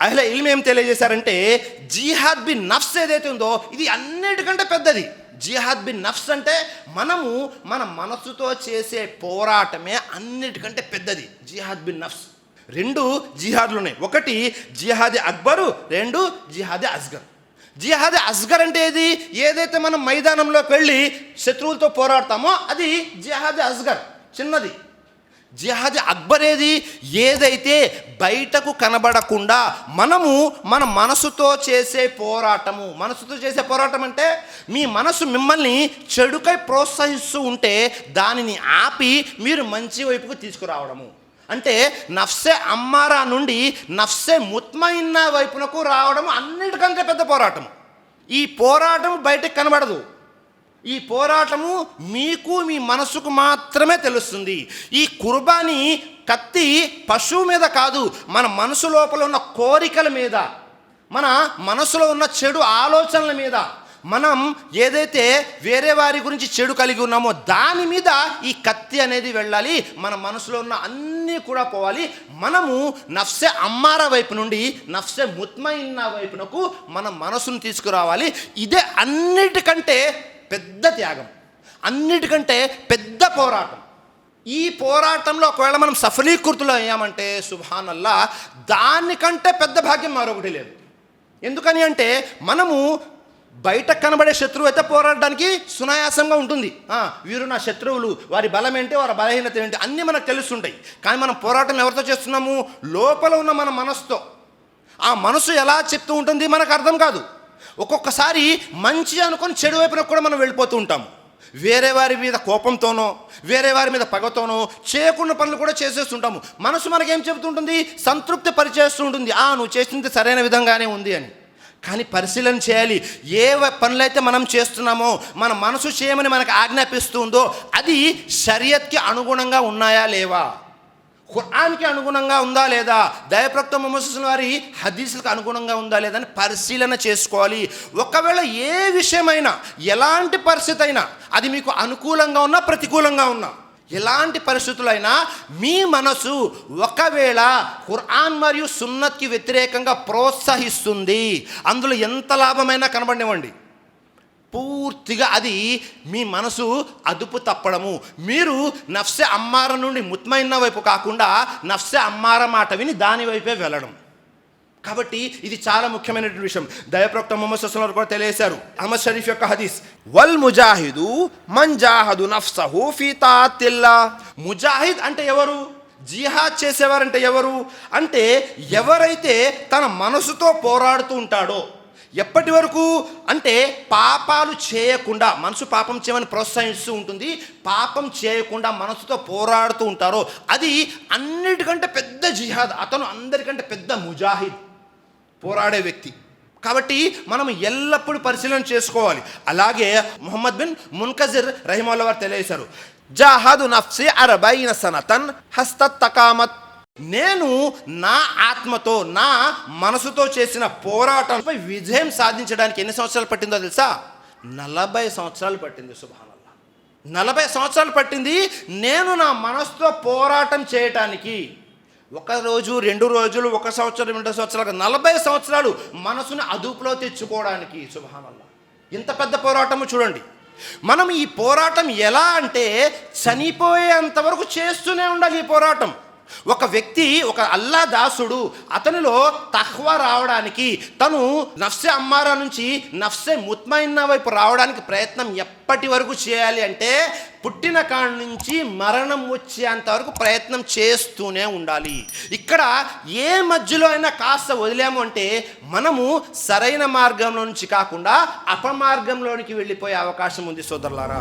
అహ్ల ఇల్మ్ ఏం తెలియజేశారంటే జిహాద్ బిన్ నఫ్స్ ఏదైతే ఉందో ఇది అన్నిటికంటే పెద్దది. జిహాద్ బిన్ నఫ్స్ అంటే మనము మన మనసుతో చేసే పోరాటమే అన్నిటికంటే పెద్దది. జిహాద్ బిన్ నఫ్స్. రెండు జిహాద్లు ఉన్నాయి. ఒకటి జిహాది అక్బరు రెండు జిహాది అస్గర్. జిహాది అస్గర్ అంటే ఏది? ఏదైతే మనం మైదానంలోకి వెళ్ళి శత్రువులతో పోరాడతామో అది జిహాది అస్గర్. చిన్నది. జిహాద్ అక్బర్ ఏదైతే బయటకు కనబడకుండా మనము మన మనసుతో చేసే పోరాటము. మనసుతో చేసే పోరాటం అంటే మీ మనసు మిమ్మల్ని చెడుకై ప్రోత్సహిస్తూ ఉంటే దానిని ఆపి మీరు మంచి వైపుకు తీసుకురావడము. అంటే నఫ్సే అమ్మారా నుండి నఫ్సే ముత్మైన్న వైపునకు రావడం అన్నిటికంటే పెద్ద పోరాటం ఈ పోరాటం బయటకు కనబడదు. ఈ పోరాటము మీకు మీ మనసుకు మాత్రమే తెలుస్తుంది. ఈ కుర్బానీ కత్తి పశువు మీద కాదు మన మనసు లోపల ఉన్న కోరికల మీద మన మనసులో ఉన్న చెడు ఆలోచనల మీద. మనం ఏదైతే వేరే వారి గురించి చెడు కలిగి ఉన్నామో దాని మీద ఈ కత్తి అనేది వెళ్ళాలి. మన మనసులో ఉన్న అన్నీ కూడా పోవాలి. మనము నఫ్సే అమ్మార వైపు నుండి నఫ్సే ముత్మయిన్న వైపునకు మన మనసును తీసుకురావాలి. ఇదే అన్నిటికంటే పెద్ద త్యాగం. అన్నిటికంటే పెద్ద పోరాటం. ఈ పోరాటంలో ఒకవేళ మనం సఫలీకృతులు అయ్యామంటే సుభానల్లా దానికంటే పెద్ద భాగ్యం మరొకటి లేదు. ఎందుకని అంటే మనము బయట కనబడే శత్రువు అయితే పోరాడడానికి సునాయాసంగా ఉంటుంది. వీరు నా శత్రువులు వారి బలం ఏంటి వారి బలహీనత ఏంటి అన్నీ మనకు తెలుస్తుంటాయి. కానీ మనం పోరాటం ఎవరితో చేస్తున్నాము? లోపల ఉన్న మన మనసుతో ఆ మనసు ఎలా చెప్తూ ఉంటుంది మనకు అర్థం కాదు. ఒక్కొక్కసారి మంచి అనుకొని చెడు వైపున కూడా మనం వెళ్ళిపోతూ ఉంటాము. వేరే వారి మీద కోపంతోనో వేరే వారి మీద పగతోనో చేయకుండా పనులు కూడా చేసేస్తుంటాము మనసు మనకేం చెబుతుంటుంది? సంతృప్తి పరిచేస్తూ ఉంటుంది. ఆ నువ్వు చేసింది సరైన విధంగానే ఉంది అని. కానీ పరిశీలన చేయాలి. ఏ పనులైతే మనం చేస్తున్నామో మన మనసు చేయమని మనకు ఆజ్ఞాపిస్తుందో అది షరియత్కి అనుగుణంగా ఉన్నాయా లేవా? ఖురాన్కి అనుగుణంగా ఉందా లేదా? దయప్రక్త మొహమ్మద్ వారి హదీసులకు అనుగుణంగా ఉందా లేదా అని పరిశీలన చేసుకోవాలి. ఒకవేళ ఏ విషయమైనా ఎలాంటి పరిస్థితి అయినా అది మీకు అనుకూలంగా ఉన్నా ప్రతికూలంగా ఉన్నా ఎలాంటి పరిస్థితులైనా మీ మనసు ఒకవేళ ఖురాన్ మరియు సున్నత్కి వ్యతిరేకంగా ప్రోత్సహిస్తుంది. అందులో ఎంత లాభమైనా కనబడినివ్వండి. పూర్తిగా అది మీ మనసు అదుపు తప్పడము. మీరు నఫ్సె అమ్మార నుండి ముత్మైన వైపు కాకుండా నఫ్సె అమ్మార మాట విని దాని వైపే వెళ్ళడం. కాబట్టి ఇది చాలా ముఖ్యమైనటువంటి విషయం. దయప్రక్త మొహమ్మద్ సస్లం కూడా తెలియజేశారు. అహ్మద్ షరీఫ్ యొక్క హదీస్ వల్ ముజాహిదు మన్ జాహదు నఫ్సహు ఫీ ముజాహిద్ అంటే ఎవరు? జిహాద్ చేసేవారంటే ఎవరు? అంటే ఎవరైతే తన మనసుతో పోరాడుతూ ఉంటాడో ఎప్పటి వరకు? అంటే పాపాలు చేయకుండా మనసు పాపం చేయమని ప్రోత్సహిస్తూ ఉంటుంది. పాపం చేయకుండా మనసుతో పోరాడుతూ ఉంటారో. అది అన్నిటికంటే పెద్ద జిహాద్ అతను అందరికంటే పెద్ద ముజాహిద్ పోరాడే వ్యక్తి. కాబట్టి మనం ఎల్లప్పుడూ పరిశీలన చేసుకోవాలి. అలాగే మొహమ్మద్ బిన్ మున్కజిర్ రహిమల్లా వారు తెలియజేశారు. జహాదు నఫ్సి అరబైన సనతన్ హస్తత్ తకామత్ నేను నా ఆత్మతో నా మనసుతో చేసిన పోరాటంపై విజయం సాధించడానికి ఎన్ని సంవత్సరాలు పట్టిందో తెలుసా? నలభై సంవత్సరాలు పట్టింది సుభానల్లా. నలభై సంవత్సరాలు పట్టింది నేను నా మనసుతో పోరాటం చేయటానికి. ఒక రోజు రెండు రోజులు ఒక సంవత్సరం రెండు సంవత్సరాలు నలభై సంవత్సరాలు మనసును అదుపులో తెచ్చుకోవడానికి సుభానల్లా. ఇంత పెద్ద పోరాటము చూడండి. మనం ఈ పోరాటం ఎలా అంటే చనిపోయేంత వరకు చేస్తూనే ఉండాలి ఈ పోరాటం. ఒక వ్యక్తి ఒక అల్లా దాసుడు అతనిలో తహ్వా రావడానికి తను నఫ్సే అమ్మారా నుంచి నఫ్సే ముత్మైన్న వైపు రావడానికి ప్రయత్నం ఎప్పటి వరకు చేయాలి అంటే పుట్టిన కాడ నుంచి మరణం వచ్చేంత వరకు ప్రయత్నం చేస్తూనే ఉండాలి. ఇక్కడ ఏ మధ్యలో అయినా కాస్త వదిలాము అంటే మనము సరైన మార్గంలో నుంచి కాకుండా అపమార్గంలోనికి వెళ్ళిపోయే అవకాశం ఉంది సోదరులారా.